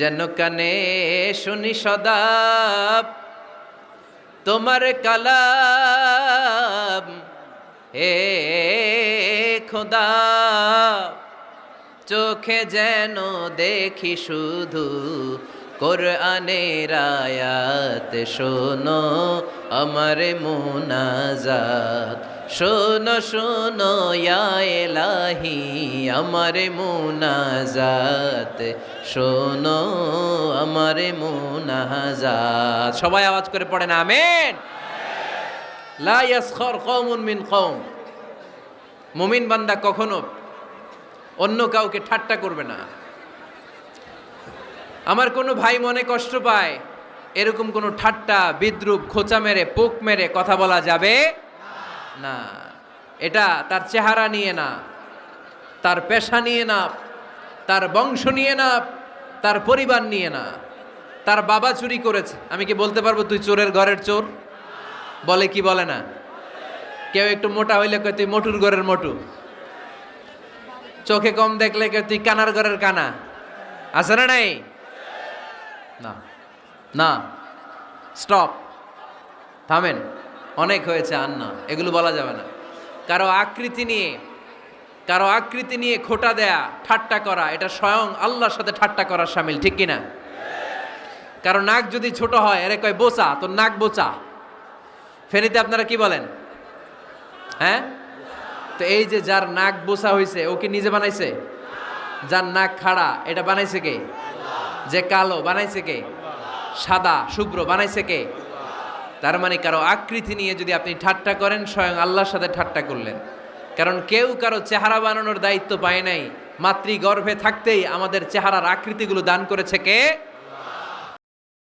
যেন কানে শুনি সদা, তোমার কালাম, হে খোদা। চোখে যেন দেখি শুধু কোরআনের আয়াত, শোনো আমার মুনাজাত। শোনো শোনো এলাহি আমার মুনাজাত। শোনো, আমার মুনাজাত। সবাই আওয়াজ করে পড়েন, আমেন। লা ইয়াসখর কওমুন মিন কওম। মুমিন বান্দা কখনো অন্য কাউকে ঠাট্টা করবে না। আমার কোনো ভাই মনে কষ্ট পায়, এরকম কোনো ঠাট্টা, বিদ্রুপ, খোঁচা মেরে, পোক মেরে কথা বলা যাবে না, এটা তার চেহারা নিয়ে না, তার পেশা নিয়ে না, তার বংশ নিয়ে না, তার পরিবার নিয়ে না, তার বাবা চুরি করেছে। আমি কি বলতে পারব তুই চোরের ঘরের চোর? বলে কি বলে না? কেউ একটু মোটা হইলে কয়, তুই মোটুর ঘরের মোটু। চোখে কম দেখলে কেউ তুই কানার ঘরের কানা। আছে না নাই? না। না। স্টপ। থামেন। অনেক হয়েছে, আর না, এগুলো বলা যাবে না। কারও আকৃতি নিয়ে, কারও আকৃতি নিয়ে খোটা দেয়া, ঠাট্টা করা, এটা স্বয়ং আল্লাহর সাথে ঠাট্টা করার সামিল, ঠিক কিনা? কারও নাক যদি ছোট হয়, এরে কয়, বোচা তো নাক বোচা। ফেনীতে আপনারা কি বলেন? হ্যাঁ? তো এই যে যার নাক বোসা হয়েছে ও কি নিজে বানাইছে? যার নাক খাড়া, এটা বানাইছে কে? যে কালো, বানাইছে কে? সাদা, শুভ্র, বানাইছে কে? তার মানে কারও আকৃতি নিয়ে যদি আপনি ঠাট্টা করেন, স্বয়ং আল্লাহর সাথে ঠাট্টা করলেন। কারণ কেউ কারও চেহারা বানানোর দায়িত্ব পায় নাই। মাতৃগর্ভে থাকতেই আমাদের চেহারার আকৃতিগুলো দান করেছে কে?